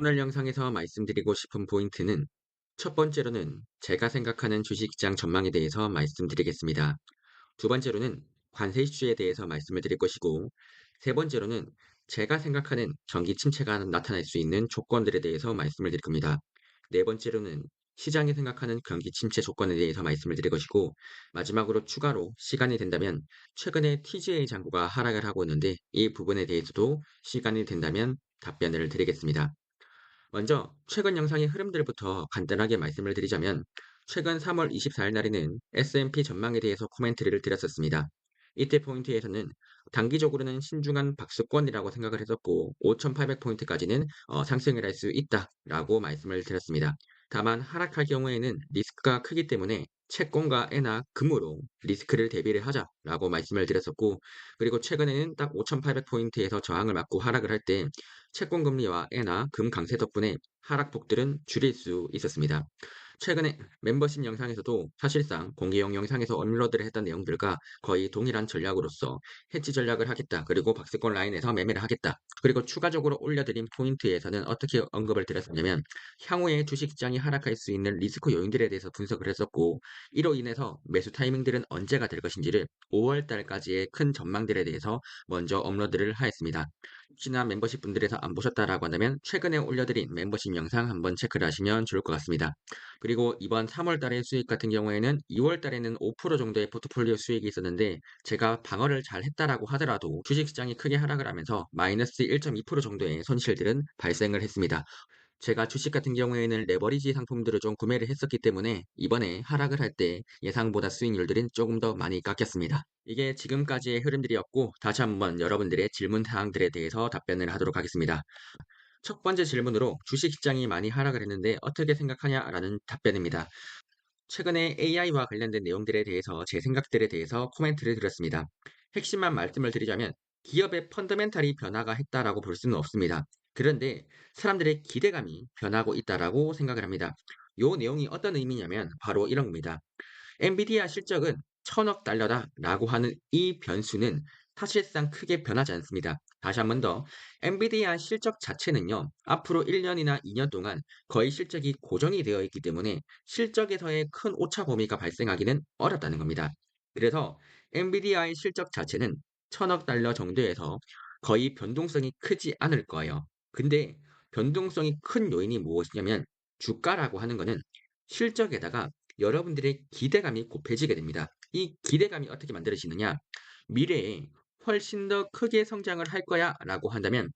오늘 영상에서 말씀드리고 싶은 포인트는 첫 번째로는 제가 생각하는 주식시장 전망에 대해서 말씀드리겠습니다. 두 번째로는 관세 이슈에 대해서 말씀을 드릴 것이고 세 번째로는 제가 생각하는 경기 침체가 나타날 수 있는 조건들에 대해서 말씀을 드릴 겁니다. 네 번째로는 시장이 생각하는 경기 침체 조건에 대해서 말씀을 드릴 것이고 마지막으로 추가로 시간이 된다면 최근에 TGA 장고가 하락을 하고 있는데 이 부분에 대해서도 시간이 된다면 답변을 드리겠습니다. 먼저 최근 영상의 흐름들부터 간단하게 말씀을 드리자면 최근 3월 24일 날에는 S&P 전망에 대해서 코멘트를 드렸었습니다. 이때 포인트에서는 단기적으로는 신중한 박수권이라고 생각을 했었고 5,800포인트까지는 어, 상승을 할 수 있다라고 말씀을 드렸습니다. 다만 하락할 경우에는 리스크가 크기 때문에 채권과 애나 금으로 리스크를 대비를 하자라고 말씀을 드렸었고 그리고 최근에는 딱 5,800포인트에서 저항을 맞고 하락을 할 때 채권 금리와 애나 금 강세 덕분에 하락폭들은 줄일 수 있었습니다. 최근에 멤버십 영상에서도 사실상 공개용 영상에서 업로드를 했던 내용들과 거의 동일한 전략으로서 해치 전략을 하겠다. 그리고 박스권 라인에서 매매를 하겠다. 그리고 추가적으로 올려드린 포인트에서는 어떻게 언급을 드렸었냐면 향후에 주식시장이 하락할 수 있는 리스크 요인들에 대해서 분석을 했었고 이로 인해서 매수 타이밍들은 언제가 될 것인지를 5월 달까지의 큰 전망들에 대해서 먼저 업로드를 하였습니다. 혹시나 멤버십 분들에서 안 보셨다라고 한다면 최근에 올려드린 멤버십 영상 한번 체크를 하시면 좋을 것 같습니다. 그리고 이번 3월 달의 수익 같은 경우에는 2월 달에는 5% 정도의 포트폴리오 수익이 있었는데 제가 방어를 잘 했다라고 하더라도 주식시장이 크게 하락을 하면서 마이너스 1.2% 정도의 손실들은 발생을 했습니다. 제가 주식 같은 경우에는 레버리지 상품들을 좀 구매를 했었기 때문에 이번에 하락을 할 때 예상보다 수익률들은 조금 더 많이 깎였습니다. 이게 지금까지의 흐름들이었고 다시 한번 여러분들의 질문 사항들에 대해서 답변을 하도록 하겠습니다. 첫 번째 질문으로 주식시장이 많이 하락을 했는데 어떻게 생각하냐라는 답변입니다. 최근에 AI와 관련된 내용들에 대해서 제 생각들에 대해서 코멘트를 드렸습니다. 핵심만 말씀을 드리자면 기업의 펀더멘탈이 변화가 했다라고 볼 수는 없습니다. 그런데 사람들의 기대감이 변하고 있다라고 생각을 합니다. 요 내용이 어떤 의미냐면 바로 이런 겁니다. 엔비디아 실적은 천억 달러다라고 하는 이 변수는 사실상 크게 변하지 않습니다. 다시 한 번 더, 엔비디아 실적 자체는요, 앞으로 1년이나 2년 동안 거의 실적이 고정이 되어 있기 때문에 실적에서의 큰 오차 범위가 발생하기는 어렵다는 겁니다. 그래서 엔비디아의 실적 자체는 천억 달러 정도에서 거의 변동성이 크지 않을 거예요. 근데 변동성이 큰 요인이 무엇이냐면 주가라고 하는 거는 실적에다가 여러분들의 기대감이 곱해지게 됩니다. 이 기대감이 어떻게 만들어지느냐? 미래에 훨씬 더 크게 성장을 할 거야 라고 한다면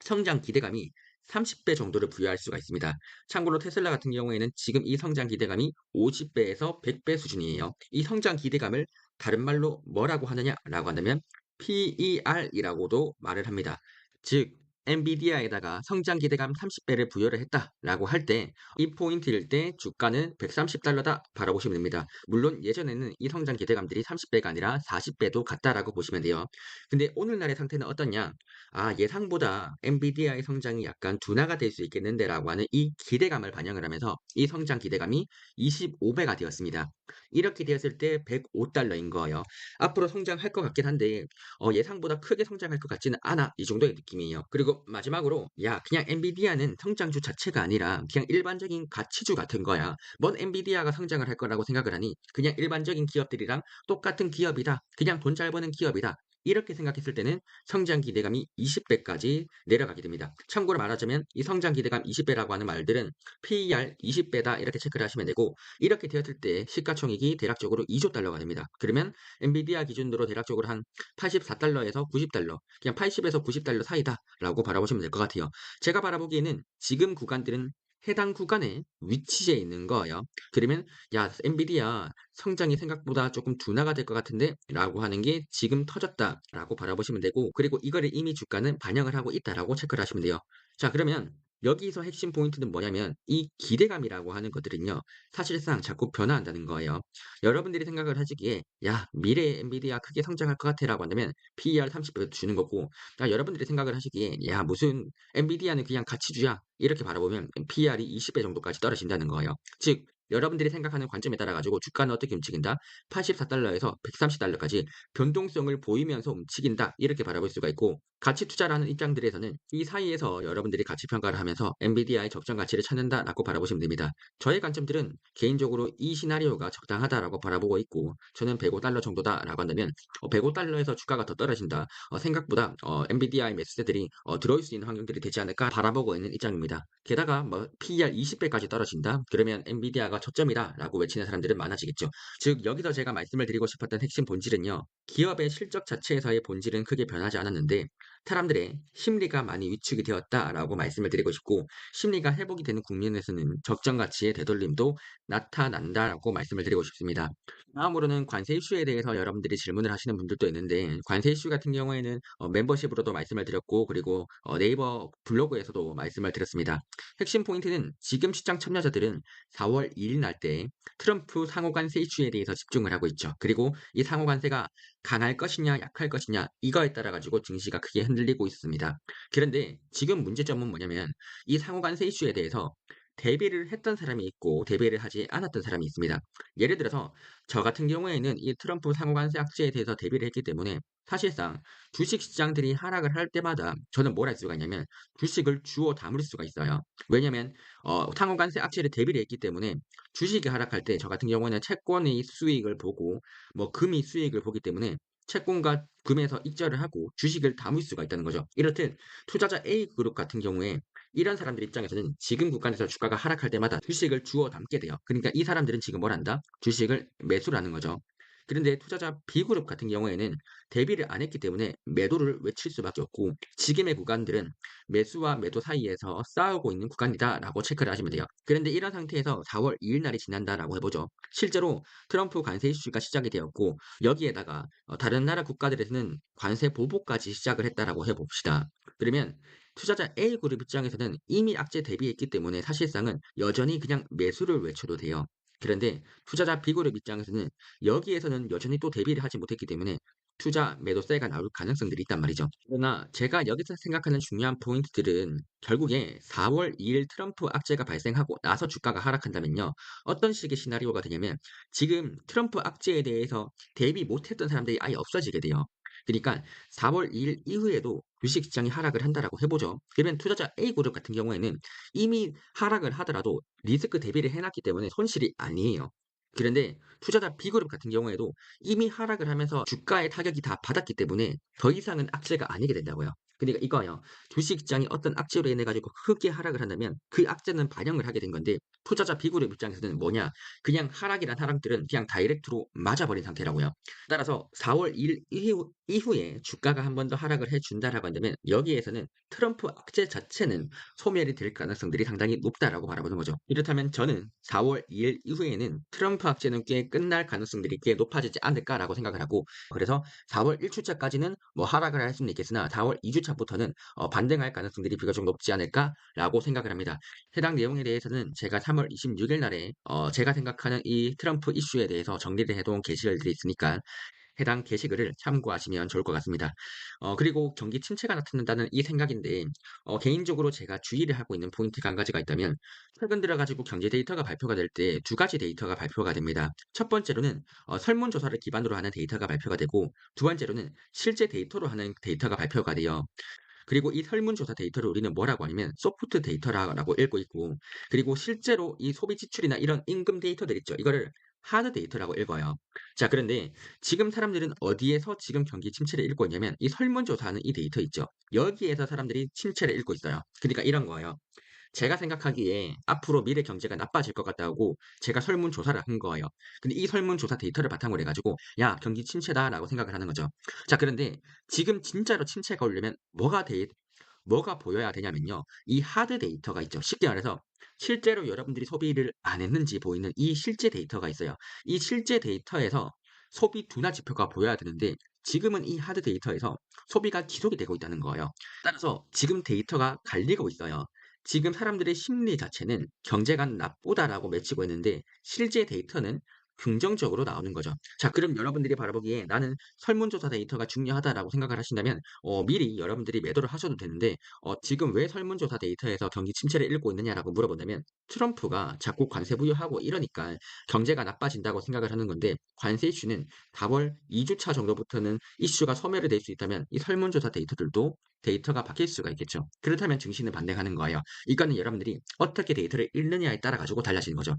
성장 기대감이 30배 정도를 부여할 수가 있습니다. 참고로 테슬라 같은 경우에는 지금 이 성장 기대감이 50배에서 100배 수준이에요. 이 성장 기대감을 다른 말로 뭐라고 하느냐 라고 한다면 PER이라고도 말을 합니다. 즉 엔비디아에다가 성장 기대감 30배를 부여를 했다라고 할 때 이 포인트일 때 주가는 130달러다 바라보시면 됩니다. 물론 예전에는 이 성장 기대감들이 30배가 아니라 40배도 같다라고 보시면 돼요. 근데 오늘날의 상태는 어떠냐? 아 예상보다 엔비디아의 성장이 약간 둔화가 될 수 있겠는데라고 하는 이 기대감을 반영을 하면서 이 성장 기대감이 25배가 되었습니다. 이렇게 되었을 때 105달러인 거예요. 앞으로 성장할 것 같긴 한데 어, 예상보다 크게 성장할 것 같지는 않아 이 정도의 느낌이에요. 그리고 마지막으로 야 그냥 엔비디아는 성장주 자체가 아니라 그냥 일반적인 가치주 같은 거야. 뭔 엔비디아가 성장을 할 거라고 생각을 하니 그냥 일반적인 기업들이랑 똑같은 기업이다. 그냥 돈 잘 버는 기업이다. 이렇게 생각했을 때는 성장 기대감이 20배까지 내려가게 됩니다. 참고로 말하자면 이 성장 기대감 20배라고 하는 말들은 PER 20배다 이렇게 체크를 하시면 되고 이렇게 되었을 때 시가총액이 대략적으로 2조 달러가 됩니다. 그러면 엔비디아 기준으로 대략적으로 한 84달러에서 90달러 그냥 80에서 90달러 사이다 라고 바라보시면 될 것 같아요. 제가 바라보기에는 지금 구간들은 해당 구간에 위치해 있는 거예요. 그러면 야 엔비디아 성장이 생각보다 조금 둔화가 될 것 같은데 라고 하는 게 지금 터졌다 라고 바라보시면 되고 그리고 이거를 이미 주가는 반영을 하고 있다라고 체크를 하시면 돼요. 자 그러면 여기서 핵심 포인트는 뭐냐면 이 기대감이라고 하는 것들은요 사실상 자꾸 변화한다는 거예요. 여러분들이 생각을 하시기에 야 미래에 엔비디아 크게 성장할 것 같아 라고 한다면 PER 30배 주는 거고 야, 여러분들이 생각을 하시기에 야 무슨 엔비디아는 그냥 가치주야 이렇게 바라보면 PER이 20배 정도까지 떨어진다는 거예요. 즉 여러분들이 생각하는 관점에 따라 가지고 주가는 어떻게 움직인다? 84달러에서 130달러까지 변동성을 보이면서 움직인다. 이렇게 바라볼 수가 있고 가치 투자라는 입장들에서는 이 사이에서 여러분들이 가치 평가를 하면서 엔비디아의 적정 가치를 찾는다라고 바라보시면 됩니다. 저의 관점들은 개인적으로 이 시나리오가 적당하다라고 바라보고 있고 저는 105달러 정도다라고 한다면 어, 105달러에서 주가가 더 떨어진다. 어, 생각보다 어, 엔비디아의 매수세들이 어, 들어올 수 있는 환경들이 되지 않을까 바라보고 있는 입장입니다. 게다가 뭐 PER 20배까지 떨어진다. 그러면 엔비디아가 저점이다라고 외치는 사람들은 많아지겠죠. 즉 여기서 제가 말씀을 드리고 싶었던 핵심 본질은요. 기업의 실적 자체에서의 본질은 크게 변하지 않았는데 사람들의 심리가 많이 위축이 되었다라고 말씀을 드리고 싶고 심리가 회복이 되는 국면에서는 적정 가치의 되돌림도 나타난다라고 말씀을 드리고 싶습니다. 다음으로는 관세 이슈에 대해서 여러분들이 질문을 하시는 분들도 있는데 관세 이슈 같은 경우에는 어, 멤버십으로도 말씀을 드렸고 그리고 어, 네이버 블로그에서도 말씀을 드렸습니다. 핵심 포인트는 지금 시장 참여자들은 4월 2일 날 때 트럼프 상호관세 이슈에 대해서 집중을 하고 있죠. 그리고 이 상호관세가 강할 것이냐 약할 것이냐 이거에 따라 가지고 증시가 크게 흔들리고 있습니다. 그런데 지금 문제점은 뭐냐면 이 상호관세 이슈에 대해서 대비를 했던 사람이 있고 대비를 하지 않았던 사람이 있습니다. 예를 들어서 저 같은 경우에는 이 트럼프 상호관세 악재에 대해서 대비를 했기 때문에 사실상 주식 시장들이 하락을 할 때마다 저는 뭘 할 수가 있냐면 주식을 주워 담을 수가 있어요. 왜냐면 어, 상호관세 악재를 대비를 했기 때문에 주식이 하락할 때 저 같은 경우는 채권의 수익을 보고 뭐 금이 수익을 보기 때문에 채권과 금에서 익절을 하고 주식을 담을 수가 있다는 거죠. 이렇듯 투자자 A그룹 같은 경우에 이런 사람들 입장에서는 지금 구간에서 주가가 하락할 때마다 주식을 주워 담게 돼요. 그러니까 이 사람들은 지금 뭘 한다? 주식을 매수를 하는 거죠. 그런데 투자자 B그룹 같은 경우에는 대비를 안 했기 때문에 매도를 외칠 수밖에 없고 지금의 구간들은 매수와 매도 사이에서 싸우고 있는 구간이다라고 체크를 하시면 돼요. 그런데 이런 상태에서 4월 2일 날이 지난다라고 해보죠. 실제로 트럼프 관세 이슈가 시작이 되었고 여기에다가 어, 다른 나라 국가들에서는 관세 보복까지 시작을 했다라고 해봅시다. 그러면 투자자 A그룹 입장에서는 이미 악재 대비했기 때문에 사실상은 여전히 그냥 매수를 외쳐도 돼요. 그런데 투자자 B그룹 입장에서는 여기에서는 여전히 또 대비를 하지 못했기 때문에 투자 매도 세가 나올 가능성들이 있단 말이죠. 그러나 제가 여기서 생각하는 중요한 포인트들은 결국에 4월 2일 트럼프 악재가 발생하고 나서 주가가 하락한다면요. 어떤 식의 시나리오가 되냐면 지금 트럼프 악재에 대해서 대비 못했던 사람들이 아예 없어지게 돼요. 그러니까 4월 2일 이후에도 주식 시장이 하락을 한다라고 해보죠. 그러면 투자자 A그룹 같은 경우에는 이미 하락을 하더라도 리스크 대비를 해놨기 때문에 손실이 아니에요. 그런데 투자자 B그룹 같은 경우에도 이미 하락을 하면서 주가의 타격이 다 받았기 때문에 더 이상은 악재가 아니게 된다고요. 그러니까 이거요. 주식시장이 어떤 악재로 인해 가지고 크게 하락을 한다면 그 악재는 반영을 하게 된 건데 투자자 B그룹 입장에서는 뭐냐? 그냥 하락이란 하락들은 그냥 다이렉트로 맞아버린 상태라고요. 따라서 4월 1일 이후, 이후에 주가가 한 번 더 하락을 해준다라고 한다면 여기에서는 트럼프 악재 자체는 소멸이 될 가능성들이 상당히 높다라고 바라보는 거죠. 이렇다면 저는 4월 2일 이후에는 트럼프 악재는 꽤 끝날 가능성들이 꽤 높아지지 않을까라고 생각을 하고 그래서 4월 1주차까지는 뭐 하락을 할 수는 있겠으나 4월 2주차부터는 어, 반등할 가능성들이 비교적 높지 않을까라고 생각을 합니다. 해당 내용에 대해서는 제가 3월 26일 날에 어, 제가 생각하는 이 트럼프 이슈에 대해서 정리를 해놓은 게시글들이 있으니까 해당 게시글을 참고하시면 좋을 것 같습니다. 어, 그리고 경기 침체가 나타난다는 이 생각인데 어, 개인적으로 제가 주의를 하고 있는 포인트가 한 가지가 있다면 최근 들어가지고 경제 데이터가 발표가 될 때 두 가지 데이터가 발표가 됩니다. 첫 번째로는 어, 설문조사를 기반으로 하는 데이터가 발표가 되고 두 번째로는 실제 데이터로 하는 데이터가 발표가 돼요. 그리고 이 설문조사 데이터를 우리는 뭐라고 하냐면 소프트 데이터라고 읽고 있고 그리고 실제로 이 소비 지출이나 이런 임금 데이터들 있죠. 이거를 하드 데이터라고 읽어요. 자, 그런데 지금 사람들은 어디에서 지금 경기 침체를 읽고 있냐면 이 설문조사하는 이 데이터 있죠. 여기에서 사람들이 침체를 읽고 있어요. 그러니까 이런 거예요. 제가 생각하기에 앞으로 미래 경제가 나빠질 것 같다고 제가 설문조사를 한 거예요. 근데 이 설문조사 데이터를 바탕으로 해가지고 야 경기 침체다라고 생각을 하는 거죠. 자 그런데 지금 진짜로 침체가 오려면 뭐가 돼 뭐가 보여야 되냐면요. 이 하드 데이터가 있죠. 쉽게 말해서 실제로 여러분들이 소비를 안 했는지 보이는 이 실제 데이터가 있어요. 이 실제 데이터에서 소비 둔화 지표가 보여야 되는데 지금은 이 하드 데이터에서 소비가 지속이 되고 있다는 거예요. 따라서 지금 데이터가 갈리고 있어요. 지금 사람들의 심리 자체는 경제가 나쁘다라고 맺히고 있는데 실제 데이터는 긍정적으로 나오는 거죠. 자 그럼 여러분들이 바라보기에 '나는 설문조사 데이터가 중요하다.'라고 생각을 하신다면 어 미리 여러분들이 매도를 하셔도 되는데 어 지금 왜 설문조사 데이터에서 경기 침체를 읽고 있느냐라고 물어본다면 트럼프가 자꾸 관세 부여하고 이러니까 경제가 나빠진다고 생각을 하는 건데 관세 이슈는 4월 2 주차 정도부터는 이슈가 소멸이 될 수 있다면 이 설문조사 데이터들도 데이터가 바뀔 수가 있겠죠. 그렇다면 증시는 반등하는 거예요. 이거는 여러분들이 어떻게 데이터를 읽느냐에 따라 가지고 달라지는 거죠.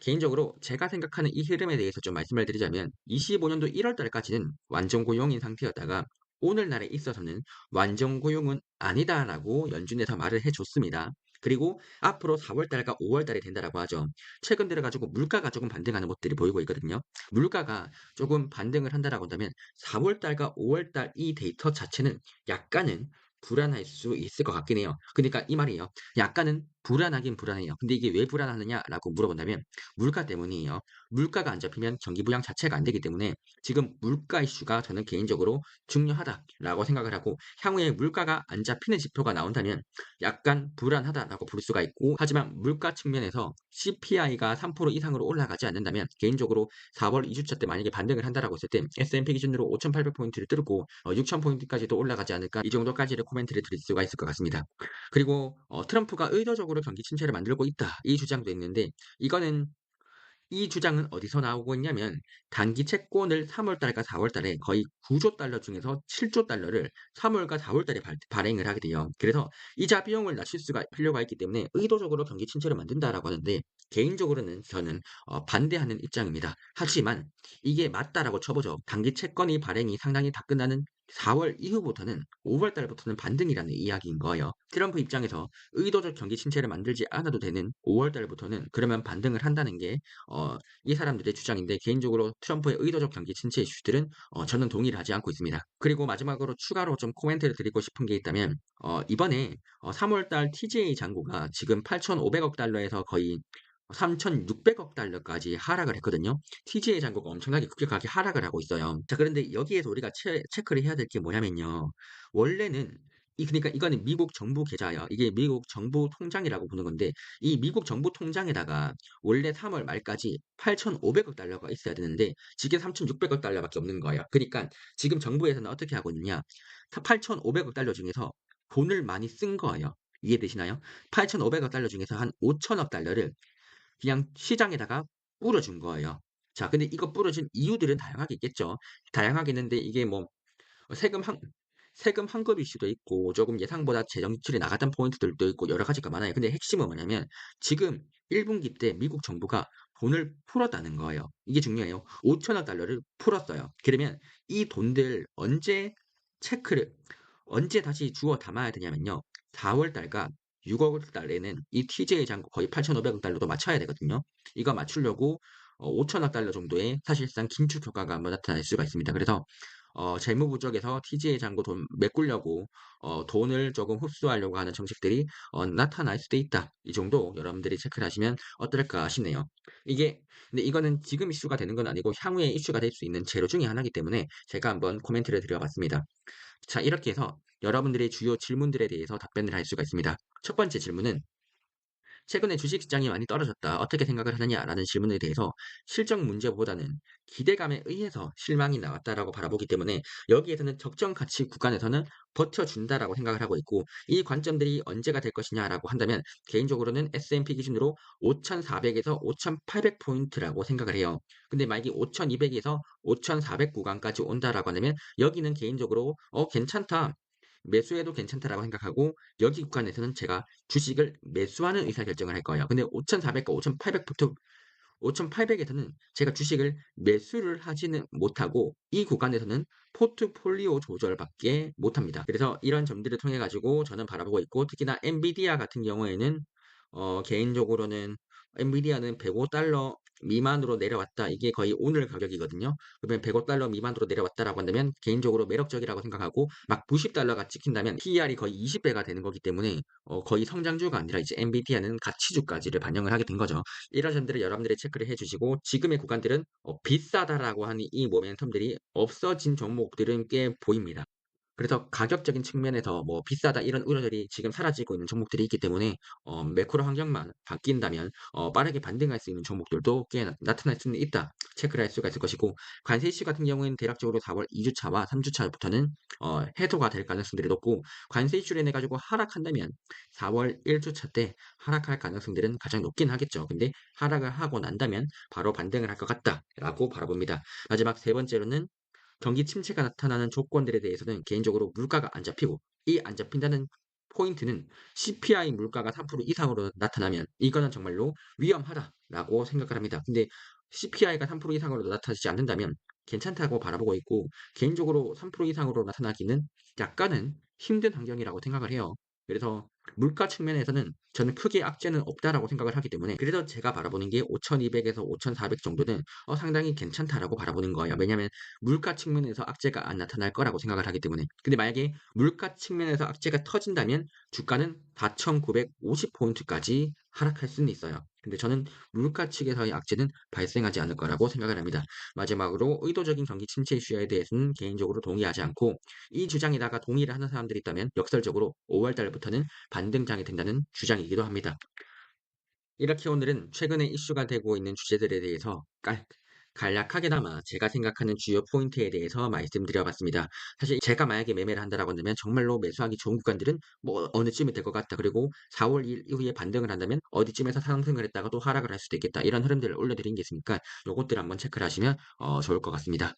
개인적으로 제가 생각하는 이 흐름에 대해서 좀 말씀을 드리자면 25년도 1월 달까지는 완전 고용인 상태였다가 오늘날에 있어서는 완전 고용은 아니다라고 연준에서 말을 해줬습니다. 그리고 앞으로 4월 달과 5월 달이 된다라고 하죠. 최근 들어 가지고 물가가 조금 반등하는 모습들이 보이고 있거든요. 물가가 조금 반등을 한다라고 한다면 4월 달과 5월 달 이 데이터 자체는 약간은 불안할 수 있을 것 같긴 해요. 그러니까 이 말이에요. 약간은 불안하긴 불안해요. 근데 이게 왜 불안하느냐라고 물어본다면 물가 때문이에요. 물가가 안 잡히면 경기 부양 자체가 안 되기 때문에 지금 물가 이슈가 저는 개인적으로 중요하다라고 생각을 하고 향후에 물가가 안 잡히는 지표가 나온다면 약간 불안하다라고 볼 수가 있고 하지만 물가 측면에서 CPI가 3% 이상으로 올라가지 않는다면 개인적으로 4월 2주차 때 만약에 반등을 한다라고 했을 때 S&P 기준으로 5,800포인트를 뚫고 어, 6,000포인트까지도 올라가지 않을까 이 정도까지를 코멘트를 드릴 수가 있을 것 같습니다. 그리고 어, 트럼프가 의도적으로 경기 침체를 만들고 있다. 이 주장도 있는데 이거는 이 주장은 어디서 나오고 있냐면 단기 채권을 3월 달과 4월 달에 거의 9조 달러 중에서 7조 달러를 3월과 4월 달에 발, 발행을 하게 돼요. 그래서 이자 비용을 낮출 수가 필요가 있기 때문에 의도적으로 경기 침체를 만든다라고 하는데 개인적으로는 저는 어, 반대하는 입장입니다. 하지만 이게 맞다라고 쳐보죠. 단기 채권이 발행이 상당히 다 끝나는 4월 이후부터는 5월 달부터는 반등이라는 이야기인 거예요. 트럼프 입장에서 의도적 경기 침체를 만들지 않아도 되는 5월 달부터는 그러면 반등을 한다는 게 어, 이 사람들의 주장인데 개인적으로 트럼프의 의도적 경기 침체 이슈들은 어, 저는 동의를 하지 않고 있습니다. 그리고 마지막으로 추가로 좀 코멘트를 드리고 싶은 게 있다면 어, 이번에 어, 3월 달 TJ 잔고가 지금 8,500억 달러에서 거의 3,600억 달러까지 하락을 했거든요. TGA 잔고가 엄청나게 급격하게 하락을 하고 있어요. 자, 그런데 여기에서 우리가 체, 체크를 해야 될 게 뭐냐면요. 원래는 이 그러니까 이거는 미국 정부 계좌예요. 이게 미국 정부 통장이라고 보는 건데 이 미국 정부 통장에다가 원래 3월 말까지 8,500억 달러가 있어야 되는데 지금 3,600억 달러밖에 없는 거예요. 그러니까 지금 정부에서는 어떻게 하고 있느냐? 8,500억 달러 중에서 돈을 많이 쓴 거예요. 이해되시나요? 8,500억 달러 중에서 한 5천억 달러를 그냥 시장에다가 뿌려준 거예요. 자 근데 이거 뿌려준 이유들은 다양하게 있겠죠. 다양하게 있는데 이게 뭐 세금 환 세금 환급 이슈도 있고 조금 예상보다 재정 지출이 나갔던 포인트들도 있고 여러 가지가 많아요. 근데 핵심은 뭐냐면 지금 1분기 때 미국 정부가 돈을 풀었다는 거예요. 이게 중요해요. 5천억 달러를 풀었어요. 그러면 이 돈들 언제 체크를 언제 다시 주워 담아야 되냐면요. 4월 달과 6월 달에는 이 TJ 잔고 거의 8,500억 달러도 맞춰야 되거든요. 이거 맞추려고 어 5천억 달러 정도의 사실상 긴축 효과가 한번 나타날 수가 있습니다. 그래서 어 재무부 쪽에서 TJ 잔고 돈 메꾸려고 어 돈을 조금 흡수하려고 하는 정책들이 어 나타날 수도 있다. 이 정도 여러분들이 체크를 하시면 어떨까 싶네요. 이게 근데 이거는 지금 이슈가 되는 건 아니고 향후에 이슈가 될 수 있는 재료 중에 하나이기 때문에 제가 한번 코멘트를 드려 봤습니다. 자 이렇게 해서 여러분들의 주요 질문들에 대해서 답변을 할 수가 있습니다. 첫 번째 질문은 최근에 주식 시장이 많이 떨어졌다. 어떻게 생각을 하느냐라는 질문에 대해서 실적 문제보다는 기대감에 의해서 실망이 나왔다라고 바라보기 때문에 여기에서는 적정 가치 구간에서는 버텨준다라고 생각을 하고 있고 이 관점들이 언제가 될 것이냐라고 한다면 개인적으로는 S&P 기준으로 5,400에서 5,800 포인트라고 생각을 해요. 근데 만약에 5,200에서 5,400 구간까지 온다라고 하면 여기는 개인적으로 어 괜찮다. 매수해도 괜찮다라고 생각하고 여기 구간에서는 제가 주식을 매수하는 의사결정을 할 거예요. 근데 5,400과 5,800부터 5,800에서는 제가 주식을 매수를 하지는 못하고 이 구간에서는 포트폴리오 조절밖에 못합니다. 그래서 이런 점들을 통해 가지고 저는 바라보고 있고 특히나 엔비디아 같은 경우에는 어 개인적으로는 엔비디아는 105달러 미만으로 내려왔다. 이게 거의 오늘 가격이거든요. 그러면 105달러 미만으로 내려왔다라고 한다면 개인적으로 매력적이라고 생각하고 막 90달러가 찍힌다면 PER이 거의 20배가 되는 거기 때문에 어 거의 성장주가 아니라 이제 엔비디아는 가치주까지를 반영을 하게 된 거죠. 이런 점들을 여러분들이 체크를 해 주시고 지금의 구간들은 어 비싸다라고 하는 이 모멘텀들이 없어진 종목들은 꽤 보입니다. 그래서 가격적인 측면에서 뭐 비싸다 이런 우려들이 지금 사라지고 있는 종목들이 있기 때문에 어 매크로 환경만 바뀐다면 어 빠르게 반등할 수 있는 종목들도 꽤나 나타날 수는 있다. 체크를 할 수가 있을 것이고 관세 이슈 같은 경우에는 대략적으로 4월 2 주차와 3 주차부터는 어 해소가 될 가능성들이 높고 관세 이슈로 인해 가지고 하락한다면 4월 1 주차 때 하락할 가능성들은 가장 높긴 하겠죠. 근데 하락을 하고 난다면 바로 반등을 할 것 같다라고 바라봅니다. 마지막 세 번째로는 경기 침체가 나타나는 조건들에 대해서는 개인적으로 물가가 안 잡히고 이 안 잡힌다는 포인트는 CPI 물가가 3% 이상으로 나타나면 이거는 정말로 위험하다라고 생각을 합니다. 근데 CPI가 3% 이상으로 나타나지 않는다면 괜찮다고 바라보고 있고 개인적으로 3% 이상으로 나타나기는 약간은 힘든 환경이라고 생각을 해요. 그래서 물가 측면에서는 저는 크게 악재는 없다라고 생각을 하기 때문에 그래서 제가 바라보는 게 5,200에서 5,400 정도는 어 상당히 괜찮다라고 바라보는 거예요. 왜냐하면 물가 측면에서 악재가 안 나타날 거라고 생각을 하기 때문에. 근데 만약에 물가 측면에서 악재가 터진다면 주가는 4,950 포인트까지 하락할 수는 있어요. 근데 저는 물가 측에서의 악재는 발생하지 않을 거라고 생각을 합니다. 마지막으로 의도적인 경기 침체 이슈에 대해서는 개인적으로 동의하지 않고 이 주장에다가 동의를 하는 사람들이 있다면 역설적으로 5월 달부터는 반등장이 된다는 주장이기도 합니다. 이렇게 오늘은 최근에 이슈가 되고 있는 주제들에 대해서 깔 간략하게나마 제가 생각하는 주요 포인트에 대해서 말씀드려 봤습니다. 사실 제가 만약에 매매를 한다라고 한다면 정말로 매수하기 좋은 구간들은 뭐 어느쯤이 될 것 같다. 그리고 4월 1 이후에 반등을 한다면 어디쯤에서 상승을 했다가 또 하락을 할 수도 있겠다. 이런 흐름들을 올려드린 게 있으니까 요것들 한번 체크를 하시면 어 좋을 것 같습니다.